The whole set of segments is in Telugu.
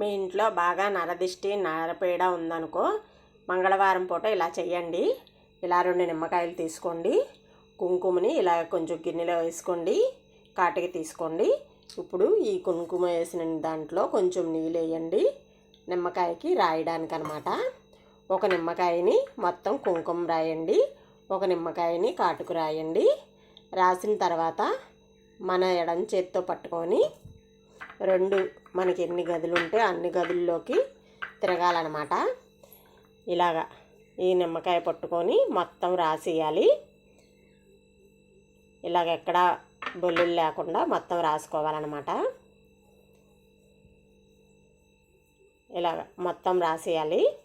మీ ఇంట్లో బాగా నరదిష్టి నరపీడ ఉందనుకో మంగళవారం పూట ఇలా చేయండి ఇలా రెండు నిమ్మకాయలు తీసుకోండి. కుంకుమని ఇలా కొంచెం గిన్నెలో వేసుకోండి. కాటికి తీసుకోండి. ఇప్పుడు ఈ కుంకుమ వేసిన దాంట్లో కొంచెం నీళ్ళు వేయండి. నిమ్మకాయకి రాయడానికి అనమాట ఒక నిమ్మకాయని మొత్తం కుంకుమ రాయండి. ఒక నిమ్మకాయని కాటుకు రాయండి. రాసిన తర్వాత మన ఎడం చేత్తో పట్టుకొని రెండు మనకి ఎన్ని గదులు ఉంటే అన్ని గదుల్లోకి తిరగాలన్నమాట. ఇలాగా ఈ నిమ్మకాయ పట్టుకొని మొత్తం రాసేయాలి. ఇలాగ ఎక్కడ బొల్లులు లేకుండా మొత్తం రాసుకోవాలన్నమాట. ఇలాగ మొత్తం రాసేయాలి.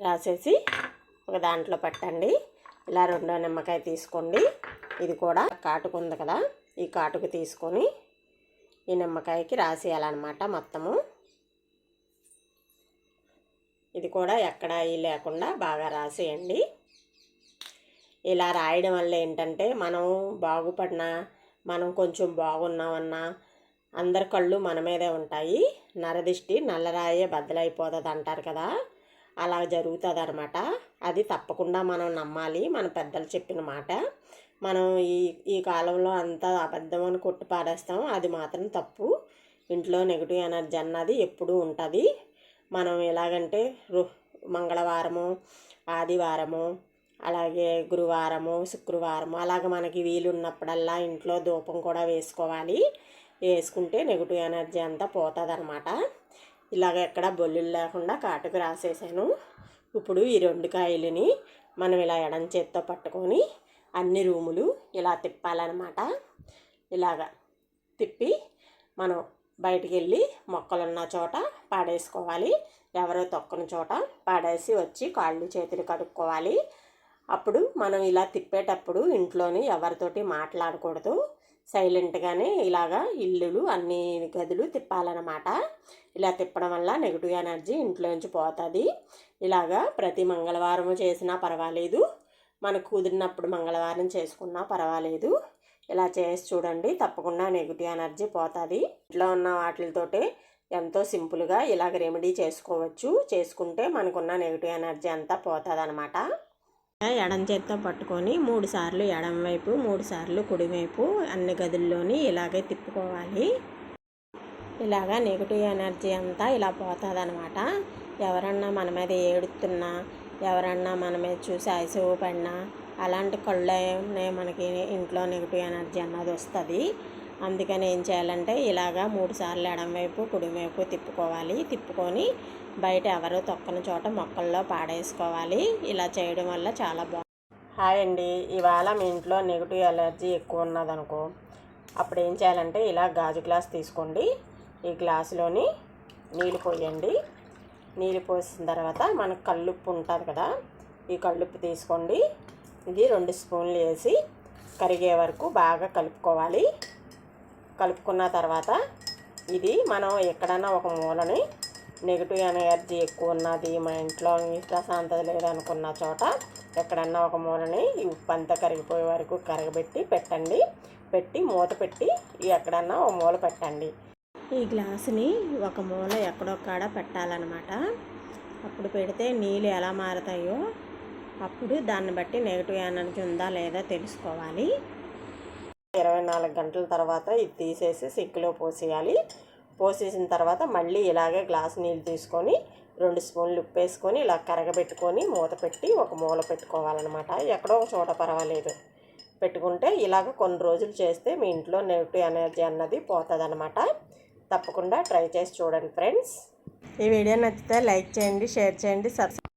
రాసేసి ఒక దాంట్లో పెట్టండి. ఇలా రెండో నిమ్మకాయ తీసుకోండి. ఇది కూడా కాటుకు ఉంది కదా. ఈ కాటుకు తీసుకొని ఈ నిమ్మకాయకి రాసేయాలన్నమాట మొత్తము. ఇది కూడా ఎక్కడ లేకుండా బాగా రాసేయండి. ఇలా రాయడం వల్ల ఏంటంటే మనం బాగుపడినా మనం కొంచెం బాగున్నామన్నా అందరి కళ్ళు మన మీదే ఉంటాయి. నరదిష్టి నల్లరాయే బద్దలైపోతుంది అంటారు కదా. అలా జరుగుతుంది అనమాట అది తప్పకుండా మనం నమ్మాలి. మన పెద్దలు చెప్పిన మాట. మనం ఈ ఈ కాలంలో అంతా అబద్ధం అని కొట్టి పాడేస్తాం అది మాత్రం తప్పు. ఇంట్లో నెగిటివ్ ఎనర్జీ అన్నది ఎప్పుడూ ఉంటుంది. మనం ఎలాగంటే మంగళవారము ఆదివారము అలాగే గురువారము శుక్రవారము అలాగ మనకి వీలు ఉన్నప్పుడల్లా ఇంట్లో ధూపం కూడా వేసుకోవాలి. వేసుకుంటే నెగిటివ్ ఎనర్జీ అంతా పోతుంది అనమాట ఇలాగ ఎక్కడ బొల్లులు లేకుండా కాటుకు రాసేసాను. ఇప్పుడు ఈ రెండు కాయలని మనం ఇలా ఎడం చేత్తో పట్టుకొని అన్ని రూములు ఇలా తిప్పాలన్నమాట. ఇలాగ తిప్పి మనం బయటికి వెళ్ళి మొక్కలున్న చోట పాడేసుకోవాలి. ఎవరో తొక్కని చోట పాడేసి వచ్చి కాళ్ళు చేతులు కడుక్కోవాలి. అప్పుడు మనం ఇలా తిప్పేటప్పుడు ఇంట్లోని ఎవరితోటి మాట్లాడకూడదు. సైలెంట్గానే ఇలాగా ఇల్లులు అన్ని గదులు తిప్పాలన్నమాట. ఇలా తిప్పడం వల్ల నెగిటివ్ ఎనర్జీ ఇంట్లోంచి పోతుంది. ఇలాగా ప్రతి మంగళవారం చేసినా పర్వాలేదు. మనకు కుదిరినప్పుడు మంగళవారం చేసుకున్నా పర్వాలేదు. ఇలా చేసి చూడండి తప్పకుండా నెగిటివ్ ఎనర్జీ పోతుంది. ఇంట్లో ఉన్న వాటితోటే ఎంతో సింపుల్గా ఇలాగ రెమెడీ చేసుకోవచ్చు. చేసుకుంటే మనకున్న నెగిటివ్ ఎనర్జీ అంతా పోతుంది అనమాట ఎడం చేత్తో పట్టుకొని మూడు సార్లు ఎడం వైపు మూడు సార్లు కుడివైపు అన్ని గదుల్లోని ఇలాగే తిప్పుకోవాలి. ఇలాగా నెగిటివ్ ఎనర్జీ అంతా ఇలా పోతుంది అనమాట ఎవరన్నా మన మీద ఏడుతున్నా ఎవరన్నా మన మీద చూసి ఐసీఓ పడినా అలాంటి కళ్ళనే మనకి ఇంట్లో నెగిటివ్ ఎనర్జీ అన్నది వస్తుంది. అందుకని ఏం చేయాలంటే ఇలాగా మూడు సార్లు ఎడంవైపు కుడివైపు తిప్పుకోవాలి. తిప్పుకొని బయట ఎవరు తొక్కని చోట మొక్కల్లో పాడేసుకోవాలి. ఇలా చేయడం వల్ల చాలా బాగుంది హాయ్ అండి. ఇవాళ మీ ఇంట్లో నెగిటివ్ ఎలర్జీ ఎక్కువ ఉన్నదనుకో అప్పుడు ఏం చేయాలంటే ఇలా గాజు గ్లాస్ తీసుకోండి. ఈ గ్లాసులోని నీళ్ళు పోయండి. నీళ్ళు పోసిన తర్వాత మనకు కల్లుప్పు ఉంటుంది కదా ఈ కల్లుప్పు తీసుకోండి. ఇది రెండు స్పూన్లు వేసి కరిగే వరకు బాగా కలుపుకోవాలి. కలుపుకున్న తర్వాత ఇది మనం ఎక్కడన్నా ఒక మూలని నెగిటివ్ ఎనర్జీ ఎక్కువ ఉన్నది మా ఇంట్లో ప్రశాంతత లేదనుకున్న చోట ఎక్కడన్నా ఒక మూలని ఈ ఉప్పు అంతా కరిగిపోయే వరకు కరగబెట్టి పెట్టండి. పెట్టి మూత పెట్టి ఎక్కడన్నా ఒక మూల పెట్టండి. ఈ గ్లాసుని ఒక మూల ఎక్కడొక్కడ పెట్టాలన్నమాట. అప్పుడు పెడితే నీళ్ళు ఎలా మారుతాయో అప్పుడు దాన్ని బట్టి నెగిటివ్ ఎనర్జీ ఉందా లేదా తెలుసుకోవాలి. ఇరవై నాలుగు గంటల తర్వాత ఇది తీసేసి సింక్లో పోసేయాలి. పోసేసిన తర్వాత మళ్ళీ ఇలాగే గ్లాస్ నీళ్ళు తీసుకొని రెండు స్పూన్లు ఉప్పు వేసుకొని ఇలా కరగబెట్టుకొని మూత పెట్టి ఒక మూల పెట్టుకోవాలన్నమాట. ఎక్కడో ఒక చోట పర్వాలేదు. పెట్టుకుంటే ఇలాగ కొన్ని రోజులు చేస్తే మీ ఇంట్లో నెగిటివ్ ఎనర్జీ అన్నది పోతుంది తప్పకుండా ట్రై చేసి చూడండి ఫ్రెండ్స్. ఈ వీడియో నచ్చితే లైక్ చేయండి షేర్ చేయండి సబ్స్క్రైబ్